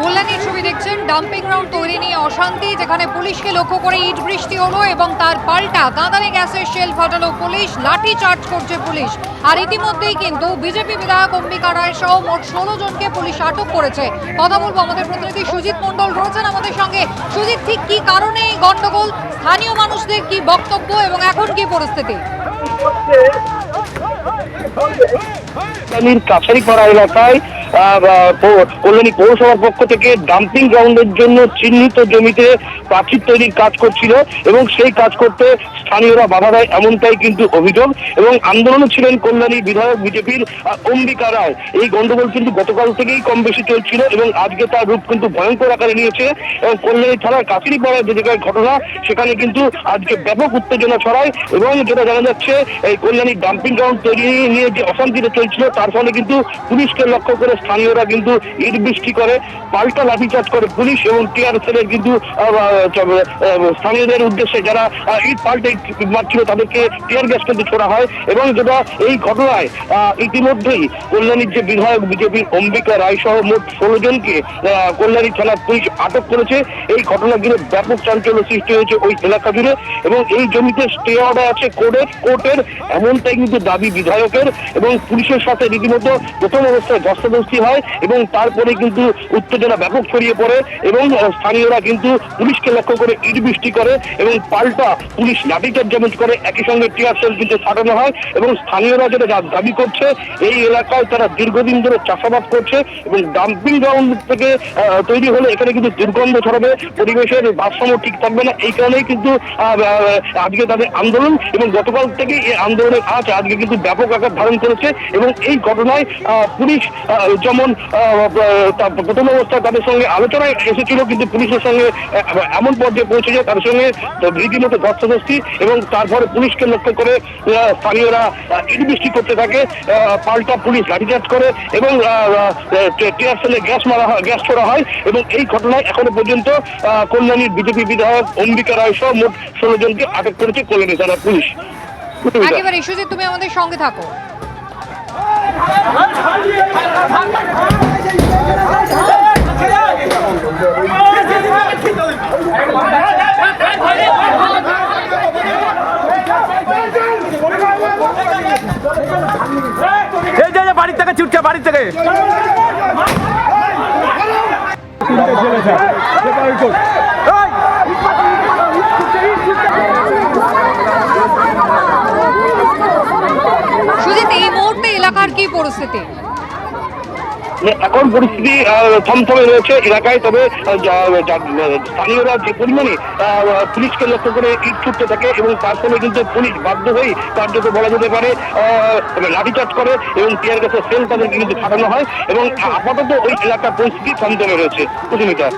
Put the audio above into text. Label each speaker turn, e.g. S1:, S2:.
S1: কল্যাণীর ছবি দেখছেন dumping ground তৈরি নিয়ে অশান্তি যেখানে পুলিশকে লক্ষ্য করে ইট বৃষ্টি হলো এবং তার পাল্টা কাঁদানে গ্যাসের শেল ফাটালো পুলিশ লাঠি চার্জ করছে পুলিশ আর ইতিমধ্যেই কিন্তু বিজেপি বিধায়ক অম্বিকা রায় সহ মোট ষোলো জনকে পুলিশ আটক করেছে কথা বলব আমাদের প্রতিনিধি সুজিত মণ্ডল রয়েছেন আমাদের সঙ্গে সুজিত ঠিক কি কারণে এই গন্ডগোল স্থানীয় মানুষদের কি বক্তব্য এবং এখন কি পরিস্থিতি
S2: কল্যাণীর কাছারিপাড়া এলাকায় কল্যাণী পৌরসভার পক্ষ থেকে ডাম্পিং গ্রাউন্ডের জন্য চিহ্নিত জমিতে প্রাচীর তৈরির কাজ করছিল এবং সেই কাজ করতে স্থানীয়রা বাধা দেয়, এমনটাই কিন্তু অভিযোগ। এবং আন্দোলনে ছিলেন কল্যাণী বিধায়ক বিজেপির অম্বিকা রায়। এই গন্ডগোল কিন্তু গতকাল থেকেই কম বেশি চলছিল এবং আজকে তার রূপ কিন্তু ভয়ঙ্কর আকারে নিয়েছে। এবং কল্যাণী থানার কাছারিপাড়ায় যে জায়গায় ঘটনা, সেখানে কিন্তু আজকে ব্যাপক উত্তেজনা ছড়ায় এবং যেটা জানা যাচ্ছে, এই কল্যাণী ডাম্পিং গ্রাউন্ড তৈরি নিয়ে যে অশান্তিটা চলছিল, তার ফলে কিন্তু পুলিশকে লক্ষ্য করে স্থানীয়রা কিন্তু ইট বৃষ্টি করে, পাল্টা লাঠিচার্জ করে পুলিশ এবং টিআর সেলের কিন্তু স্থানীয়দের উদ্দেশ্যে যারা ইট পাল্টে মারছিল তাদেরকে টিয়ার গ্যাস কিন্তু ছোড়া হয় এবং যেটা এই ঘটনায় ইতিমধ্যেই কল্যাণীর যে বিধায়ক বিজেপির অম্বিকা রায় সহ মোট ষোলো জনকে কল্যাণী থানার পুলিশ আটক করেছে। এই ঘটনা ঘিরে ব্যাপক চাঞ্চল্য সৃষ্টি হয়েছে ওই এলাকা জুড়ে এবং এই জমিতে স্টে অর্ডার আছে কোর্টের কোর্টের, এমনটাই কিন্তু দাবি বিধায়কের এবং পুলিশের সাথে রীতিমতো প্রথম অবস্থায় ধস্তাধস্তি হয় এবং তারপরে কিন্তু উত্তেজনা ব্যাপক ছড়িয়ে পড়ে এবং স্থানীয়রা কিন্তু পুলিশকে লক্ষ্য করে ইট বৃষ্টি করে এবং পাল্টা পুলিশ লাঠিচার্জ করে একই সঙ্গে টিয়ার সেল কিন্তু ফাটানো হয় এবং স্থানীয়রা যেটা দাবি করছে, এই এলাকায় তারা দীর্ঘদিন ধরে চাষাবাদ করছে এবং ডাম্পিং গ্রাউন্ড থেকে তৈরি হলে এখানে কিন্তু দুর্গন্ধ ছড়াবে, পরিবেশের ভারসাম্য ঠিক থাকবে না। এই কারণেই কিন্তু আজকে তাদের আন্দোলন এবং গতকাল থেকে এই আন্দোলনের আজ আজকে কিন্তু ব্যাপক আকার ধারণ করেছে এবং এই ঘটনায় পুলিশ যেমন প্রথম অবস্থায় তাদের সঙ্গে আলোচনায় এসেছিল, কিন্তু পুলিশের সঙ্গে এমন পর্যায়ে পৌঁছে যায় তাদের সঙ্গে রীতিমতো ধস্তাধস্তি এবং তারপরে পুলিশকে লক্ষ্য করে স্থানীয়রা বৃষ্টি করতে থাকে পাল্টা পুলিশ লাঠিচার্জ করে এবং টিয়ার সেলে গ্যাস মারা হয়, গ্যাস ছোড়া হয় এবং এই ঘটনায় এখনও পর্যন্ত কল্যাণীর বিজেপি বিধায়ক অম্বিকা রায় সহ মোট ষোলো জনকে আটক করেছে কল্যাণী থানার পুলিশ।
S1: একেবারে সুজিত তুমি আমাদের সঙ্গে থাকো।
S3: এই যে বাড়ির থেকে ছুটছে বাড়ির থেকে এই!
S1: সুজিত এই মুহূর্তে এলাকার পরিস্থিতি
S2: এখন পরিস্থিতি থমথমে রয়েছে এলাকায়, তবে স্থানীয়রা যে পরিমাণে পুলিশকে লক্ষ্য করে ইট ছুটতে থাকে এবং তার ফলে কিন্তু পুলিশ বাধ্য হয়ে কার্যত বলা যেতে পারে লাঠিচার্জ করে এবং টিয়ার গ্যাসের সেল তাদেরকে কিন্তু ছাড়ানো হয় এবং আপাতত ওই এলাকার পরিস্থিতি থমথমে রয়েছে। কুসুমিতা